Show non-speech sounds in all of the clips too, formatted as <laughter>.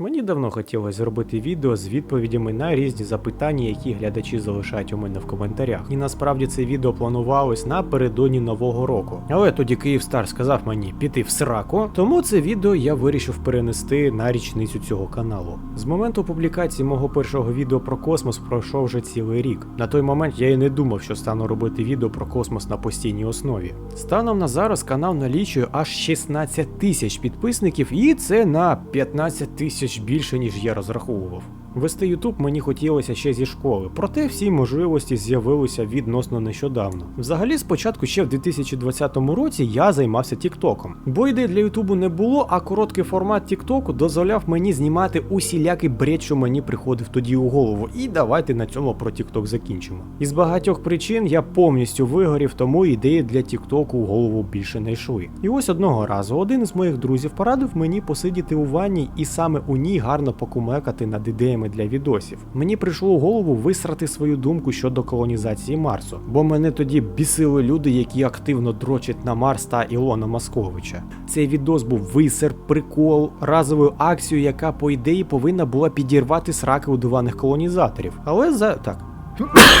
Мені давно хотілося зробити відео з відповідями на різні запитання, які глядачі залишають у мене в коментарях. І насправді це відео планувалось напередодні нового року. Але тоді Київстар сказав мені піти в сраку, тому це відео я вирішив перенести на річницю цього каналу. З моменту публікації мого першого відео про космос пройшов вже цілий рік. На той момент я і не думав, що стану робити відео про космос на постійній основі. Станом на зараз канал налічує аж 16 тисяч підписників, і це на 15 тисяч більше, ніж я розраховував. Вести Ютуб мені хотілося ще зі школи, проте всі можливості з'явилися відносно нещодавно. Взагалі, спочатку ще в 2020 році я займався Тіктоком, бо ідей для Ютубу не було, а короткий формат Тіктоку дозволяв мені знімати усілякий бред, що мені приходив тоді у голову. І давайте на цьому про Тікток закінчимо. Із багатьох причин я повністю вигорів, тому ідеї для Тіктоку у голову більше не йшли. І ось одного разу один із моїх друзів порадив мені посидіти у ванні і саме у ній гарно покумекати над ідеями для відосів. Мені прийшло у голову висрати свою думку щодо колонізації Марсу, бо мене тоді бісили люди, які активно дрочать на Марс та Ілона Масковича. Цей відос був висер, прикол, разовою акцією, яка по ідеї повинна була підірвати сраки удуваних колонізаторів. Але за так.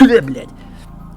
<coughs> Блять.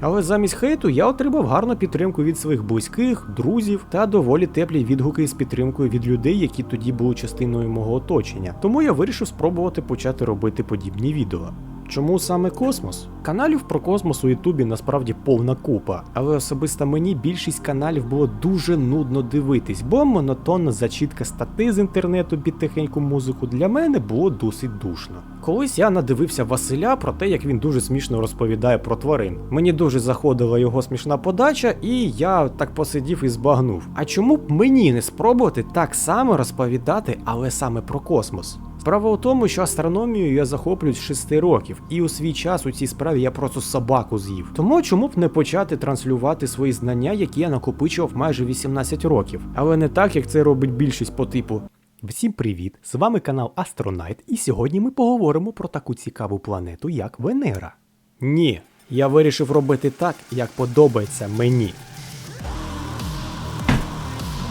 Але замість хейту я отримав гарну підтримку від своїх близьких, друзів та доволі теплі відгуки з підтримкою від людей, які тоді були частиною мого оточення. Тому я вирішив спробувати почати робити подібні відео. Чому саме космос? Каналів про космос у Ютубі насправді повна купа, але особисто мені більшість каналів було дуже нудно дивитись, бо монотонна зачітка статей з інтернету під тихеньку музику для мене було досить душно. Колись я надивився Василя про те, як він дуже смішно розповідає про тварин. Мені дуже заходила його смішна подача, і я так посидів і збагнув. А чому б мені не спробувати так само розповідати, але саме про космос? Справа у тому, що астрономією я захоплююсь з 6 років, і у свій час у цій справі я просто собаку з'їв. Тому чому б не почати транслювати свої знання, які я накопичував майже 18 років, але не так, як це робить більшість по типу. Всім привіт! З вами канал Астронайт, і сьогодні ми поговоримо про таку цікаву планету, як Венера. Ні, я вирішив робити так, як подобається мені.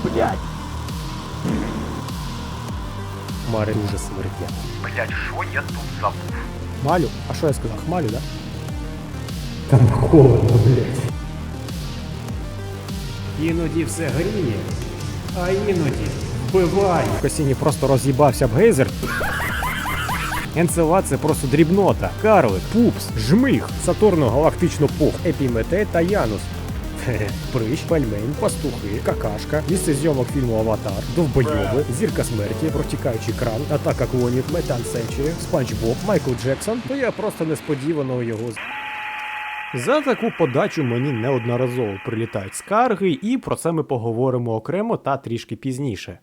Блять. Хмари дуже смердять. Блять, що я тут забув? Хмалю? А що я сказав? Хмалю, да? Там холодно, блядь. Іноді все гріє, а іноді вбиває. Косіні просто роз'їбався б гейзер. Енцела це просто дрібнота, карлик, пупс, жмих, сатурно галактично пух, епімете та янус. Хе-хе. Прищ, пальмень, пастухи, какашка, місце зйомок фільму Аватар, довбойоби, зірка смерті, протікаючий кран, атака клонів, метан Сенчері, Спанч Боб, Майкл Джексон, то я просто несподівано його з- за таку подачу мені неодноразово прилітають скарги, і про це ми поговоримо окремо та трішки пізніше.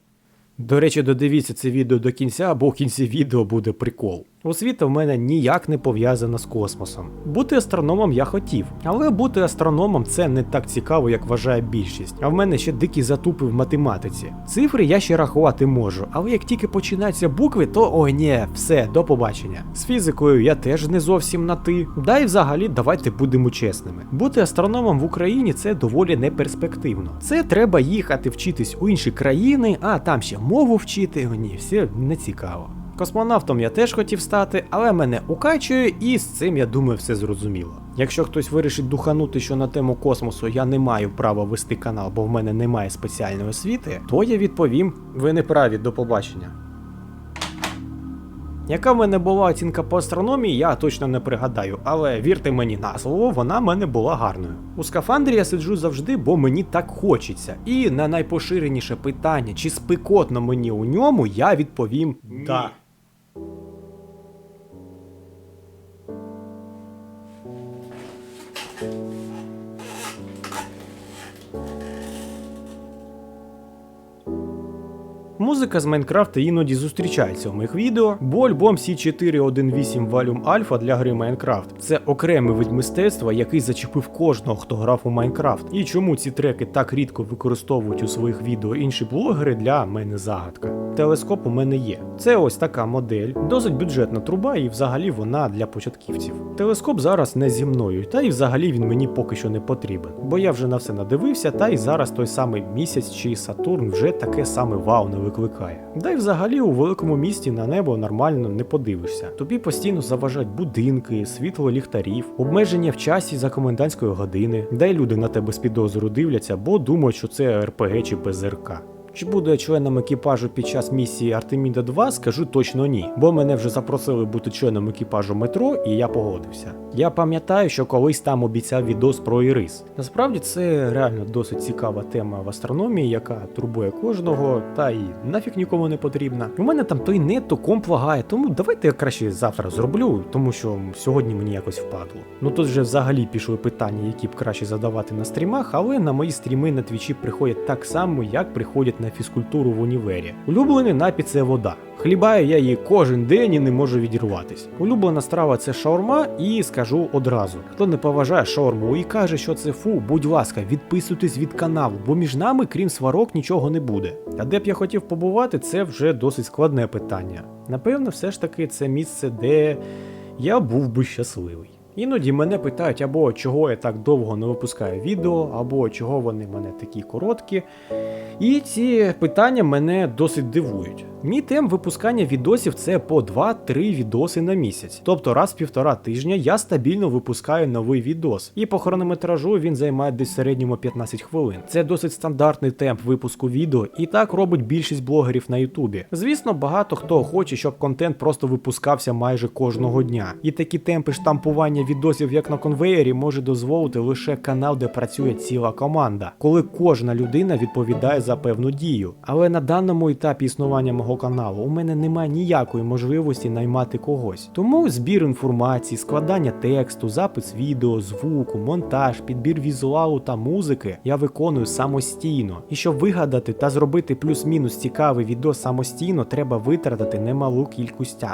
До речі, додивіться це відео до кінця, бо в кінці відео буде прикол. Освіта в мене ніяк не пов'язана з космосом. Бути астрономом я хотів, але бути астрономом це не так цікаво, як вважає більшість. А в мене ще дикі затупи в математиці. Цифри я ще рахувати можу, але як тільки починаються букви, то ой ні, все, до побачення. З фізикою я теж не зовсім на ти. Да й взагалі давайте будемо чесними. Бути астрономом в Україні це доволі неперспективно. Це треба їхати вчитись у інші країни, а там ще мову вчити. О, Ні, все не цікаво. Космонавтом я теж хотів стати, але мене укачує, і з цим я думаю, все зрозуміло. Якщо хтось вирішить духанути, що на тему космосу я не маю права вести канал, бо в мене немає спеціальної освіти, то я відповім: ви не праві, до побачення. Яка в мене була оцінка по астрономії, я точно не пригадаю, але вірте мені на слово, вона в мене була гарною. У скафандрі я сиджу завжди, бо мені так хочеться. І на найпоширеніше питання, чи спекотно мені у ньому, я відповім да. Музика з Майнкрафта іноді зустрічається у моїх відео, бо альбом C418 Volume Alpha для гри Майнкрафт це окремий вид мистецтва, який зачепив кожного, хто грав у Майнкрафт. І чому ці треки так рідко використовують у своїх відео інші блогери для мене загадка. Телескоп у мене є. Це ось така модель, досить бюджетна труба, і взагалі вона для початківців. Телескоп зараз не зі мною, та і взагалі він мені поки що не потрібен, бо я вже на все надивився, та й зараз той самий місяць чи Сатурн вже таке саме вау не викликає. Да й взагалі у великому місті на небо нормально не подивишся. Тобі постійно заважають будинки, світло ліхтарів, обмеження в часі за комендантської години, й люди на тебе з підозру дивляться, бо думають, що це РПГ чи БЗРК. Чи буду я членом екіпажу під час місії Артеміда 2, скажу точно ні, бо мене вже запросили бути членом екіпажу метро, і я погодився. Я пам'ятаю, що колись там обіцяв відос про Ірис. Насправді це реально досить цікава тема в астрономії, яка турбує кожного, та й нафіг нікому не потрібна. У мене там той нет, то комп лагає, тому давайте я краще завтра зроблю, тому що сьогодні мені якось впадло. Ну тут вже взагалі пішли питання, які б краще задавати на стрімах, але на мої стріми на твічі приходять так само, як приходять на фізкультуру в універі. Улюблений напій це вода. Хлібаю я її кожен день і не можу відірватись. Улюблена страва це шаурма, і скажу одразу: хто не поважає шаурму і каже, що це фу, будь ласка, відписуйтесь від каналу, бо між нами, крім сварок, нічого не буде. А де б я хотів побувати, це вже досить складне питання. Напевно, все ж таки це місце, де я був би щасливий. Іноді мене питають або чого я так довго не випускаю відео, або чого вони мене такі короткі. І ці питання мене досить дивують. Мій темп випускання відосів це по 2-3 відоси на місяць. Тобто раз в півтора тижня я стабільно випускаю новий відос. І по хронометражу він займає десь в середньому 15 хвилин. Це досить стандартний темп випуску відео, і так робить більшість блогерів на Ютубі. Звісно, багато хто хоче, щоб контент просто випускався майже кожного дня. І такі темпи штампування відосів, як на конвеєрі, може дозволити лише канал, де працює ціла команда, коли кожна людина відповідає за певну дію. Але на даному етапі існування мого каналу у мене немає ніякої можливості наймати когось. Тому збір інформації, складання тексту, запис відео, звуку, монтаж, підбір візуалу та музики я виконую самостійно. І щоб вигадати та зробити плюс-мінус цікавий відео самостійно, треба витратити немалу кількість.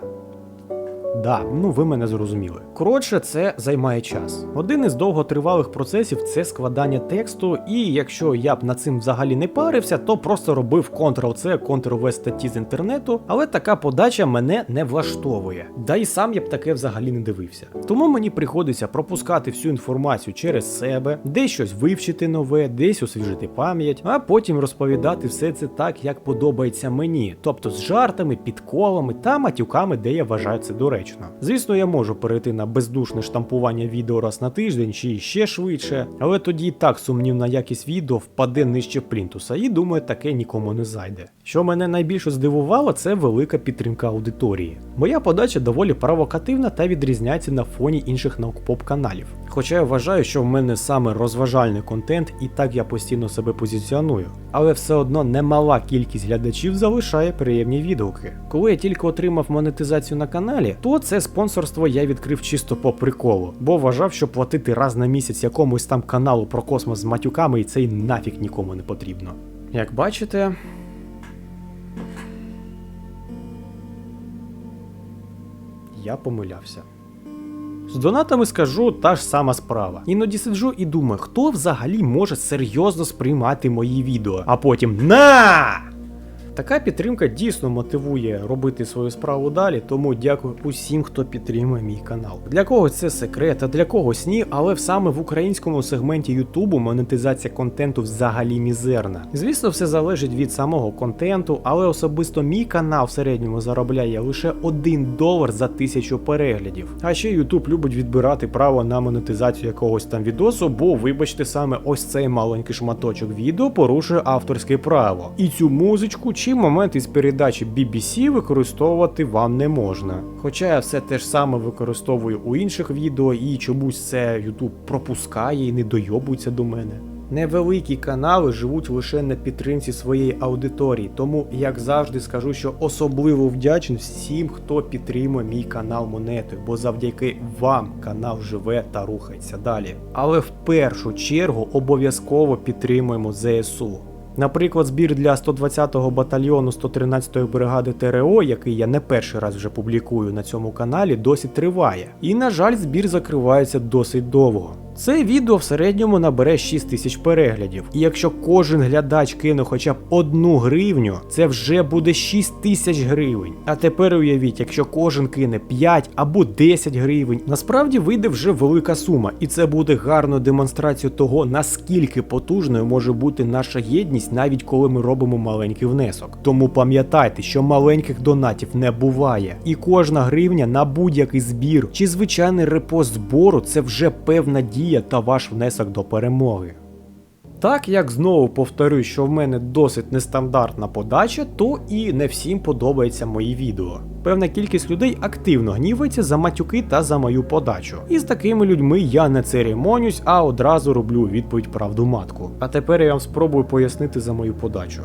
Да, ну ви мене зрозуміли. Коротше, це займає час. Один із довготривалих процесів це складання тексту, і якщо я б над цим взагалі не парився, то просто робив Ctrl-C, Ctrl-V статті з інтернету, але така подача мене не влаштовує. Да і сам я б таке взагалі не дивився. Тому мені приходиться пропускати всю інформацію через себе, десь щось вивчити нове, десь освіжити пам'ять, а потім розповідати все це так, як подобається мені, тобто з жартами, підколами та матюками, де я вважаю це доречно. Звісно, я можу перейти на бездушне штампування відео раз на тиждень чи ще швидше, але тоді так сумнівна якість відео впаде нижче плінтуса, і думаю, таке нікому не зайде. Що мене найбільше здивувало, це велика підтримка аудиторії. Моя подача доволі провокативна та відрізняється на фоні інших наукпоп каналів. Хоча я вважаю, що в мене саме розважальний контент, і так я постійно себе позиціоную. Але все одно немала кількість глядачів залишає приємні відгуки. Коли я тільки отримав монетизацію на каналі, то це спонсорство я відкрив чисто по приколу, бо вважав, що платити раз на місяць якомусь там каналу про космос з матюками і це й нафіг нікому не потрібно. Як бачите. Я помилявся. З донатами скажу та ж сама справа. Іноді сиджу і думаю, хто взагалі може серйозно сприймати мої відео, а потім на! Така підтримка дійсно мотивує робити свою справу далі, тому дякую усім, хто підтримує мій канал. Для когось це секрет, а для когось ні, але саме в українському сегменті Ютубу монетизація контенту взагалі мізерна. Звісно, все залежить від самого контенту, але особисто мій канал в середньому заробляє лише 1 долар за тисячу переглядів. А ще Ютуб любить відбирати право на монетизацію якогось там відосу, бо вибачте, саме ось цей маленький шматочок відео порушує авторське право. І цю музичку чи момент із передачі BBC використовувати вам не можна. Хоча я все те ж саме використовую у інших відео і чомусь це YouTube пропускає і не дойобується до мене. Невеликі канали живуть лише на підтримці своєї аудиторії, тому, як завжди, скажу, що особливо вдячний всім, хто підтримує мій канал монетою, бо завдяки вам канал живе та рухається далі. Але в першу чергу обов'язково підтримуємо ЗСУ. Наприклад, збір для 120-го батальйону 113-ї бригади ТРО, який я не перший раз вже публікую на цьому каналі, досі триває. І, на жаль, збір закривається досить довго. Це відео в середньому набере 6 тисяч переглядів. І якщо кожен глядач кине хоча б одну гривню, це вже буде 6 тисяч гривень. А тепер уявіть, якщо кожен кине 5 або 10 гривень, насправді вийде вже велика сума, і це буде гарною демонстрацією того, наскільки потужною може бути наша єдність, навіть коли ми робимо маленький внесок. Тому пам'ятайте, що маленьких донатів не буває, і кожна гривня на будь-який збір чи звичайний репост збору це вже певна дія та ваш внесок до перемоги. Так як знову повторюю, що в мене досить нестандартна подача, то і не всім подобається мої відео. Певна кількість людей активно гнівається за матюки та за мою подачу. І з такими людьми я не церемонюсь, а одразу роблю відповідь правду матку. А тепер я вам спробую пояснити за мою подачу.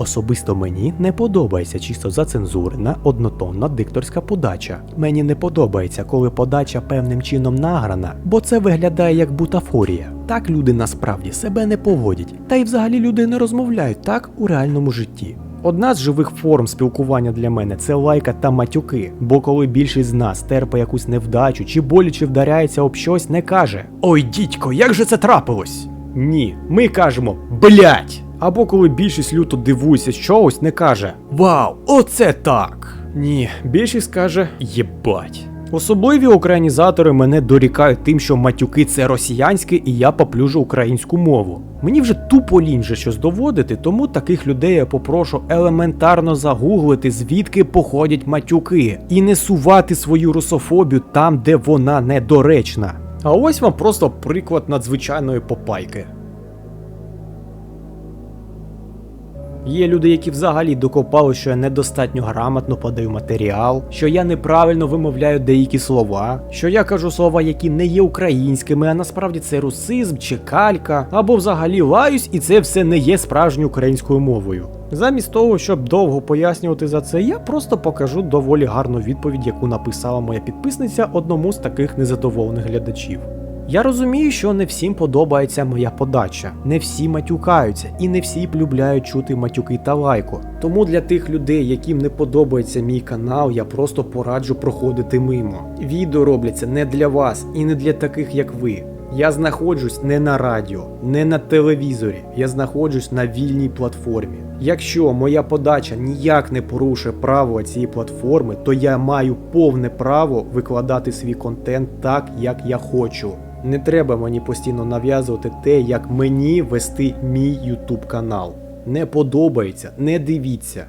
Особисто мені не подобається чисто зацензурена однотонна дикторська подача. Мені не подобається, коли подача певним чином награна, бо це виглядає як бутафорія. Так люди насправді себе не поводять, та й взагалі люди не розмовляють так у реальному житті. Одна з живих форм спілкування для мене це лайка та матюки. Бо коли більшість з нас терпе якусь невдачу чи боляче вдаряється об щось, не каже Ой, дідько, як же це трапилось? Ні, ми кажемо блять. Або коли більшість люто дивується з чогось, не каже Вау, оце так. Ні, більшість каже єбать. Особливі українізатори мене дорікають тим, що матюки це росіянське і я поплюжу українську мову. Мені вже тупо лінь вже щось доводити, тому таких людей я попрошу елементарно загуглити, звідки походять матюки, і не сувати свою русофобію там, де вона недоречна. А ось вам просто приклад надзвичайної попайки. Є люди, які взагалі докопали, що я недостатньо грамотно подаю матеріал, що я неправильно вимовляю деякі слова, що я кажу слова, які не є українськими, а насправді це русизм чи калька, або взагалі лаюсь, і це все не є справжньою українською мовою. Замість того, щоб довго пояснювати за це, я просто покажу доволі гарну відповідь, яку написала моя підписниця одному з таких незадоволених глядачів. Я розумію, що не всім подобається моя подача, не всі матюкаються і не всі полюбляють чути матюки та лайку. Тому для тих людей, яким не подобається мій канал, я просто пораджу проходити мимо. Відео робляться не для вас і не для таких, як ви. Я знаходжусь не на радіо, не на телевізорі, я знаходжусь на вільній платформі. Якщо моя подача ніяк не порушує правила цієї платформи, то я маю повне право викладати свій контент так, як я хочу. Не треба мені постійно нав'язувати те, як мені вести мій YouTube канал. Не подобається, не дивіться.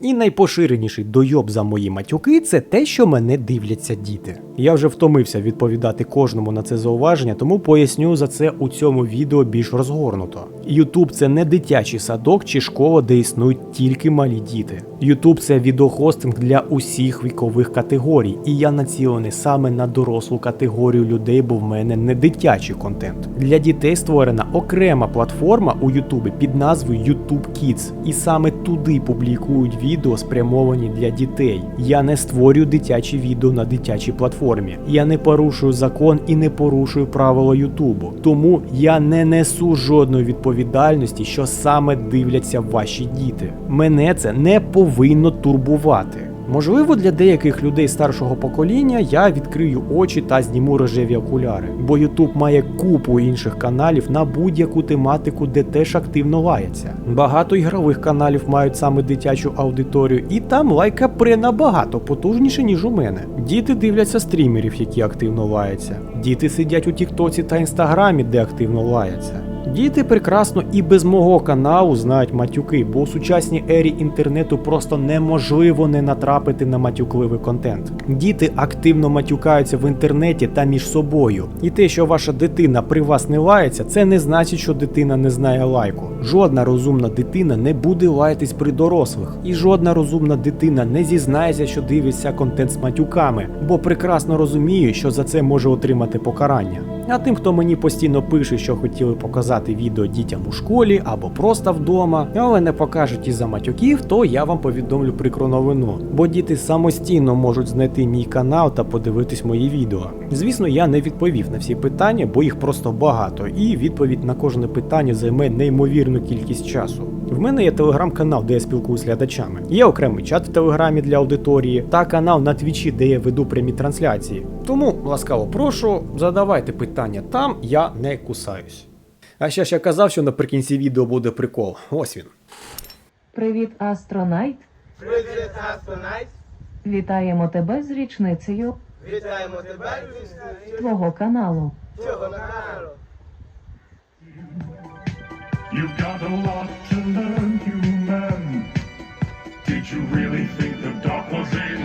І найпоширеніший дойоб за мої матюки це те, що мене дивляться діти. Я вже втомився відповідати кожному на це зауваження, тому поясню за це у цьому відео більш розгорнуто. YouTube це не дитячий садок чи школа, де існують тільки малі діти. YouTube це відеохостинг для усіх вікових категорій, і я націлений саме на дорослу категорію людей, бо в мене не дитячий контент. Для дітей створена окрема платформа у YouTube під назвою YouTube Kids, і саме туди публікують відео, спрямовані для дітей. Я не створюю дитячі відео на дитячій платформі. Я не порушую закон і не порушую правила Ютубу. Тому я не несу жодної відповідальності, що саме дивляться ваші діти. Мене це не повинно турбувати. Можливо, для деяких людей старшого покоління я відкрию очі та зніму рожеві окуляри, бо YouTube має купу інших каналів на будь-яку тематику, де теж активно лається. Багато ігрових каналів мають саме дитячу аудиторію, і там лайка пре набагато потужніше, ніж у мене. Діти дивляться стрімерів, які активно лаяться. Діти сидять у Тіктоці та Інстаграмі, де активно лаяться. Діти прекрасно і без мого каналу знають матюки, бо у сучасній ері інтернету просто неможливо не натрапити на матюкливий контент. Діти активно матюкаються в інтернеті та між собою. І те, що ваша дитина при вас не лається, це не значить, що дитина не знає лайку. Жодна розумна дитина не буде лаятись при дорослих, і жодна розумна дитина не зізнається, що дивиться контент з матюками, бо прекрасно розуміє, що за це може отримати покарання. А тим, хто мені постійно пише, що хотіли показати відео дітям у школі або просто вдома, але не покажуть із-за матюків, то я вам повідомлю прикру новину. Бо діти самостійно можуть знайти мій канал та подивитись мої відео. Звісно, я не відповів на всі питання, бо їх просто багато, і відповідь на кожне питання займе неймовірну кількість часу. В мене є телеграм-канал, де я спілкуюся з глядачами. Є окремий чат в телеграмі для аудиторії та канал на твічі, де я веду прямі трансляції. Тому ласкаво прошу, задавайте питання там, я не кусаюсь. А ще ж я казав, що наприкінці відео буде прикол. Ось він. Привіт, Астронайт. Привіт, Астронайт! Вітаємо тебе з річницею Вітаємо тебе з твого каналу. цього каналу. You've got a lot to learn, human. Did you really think the dark was in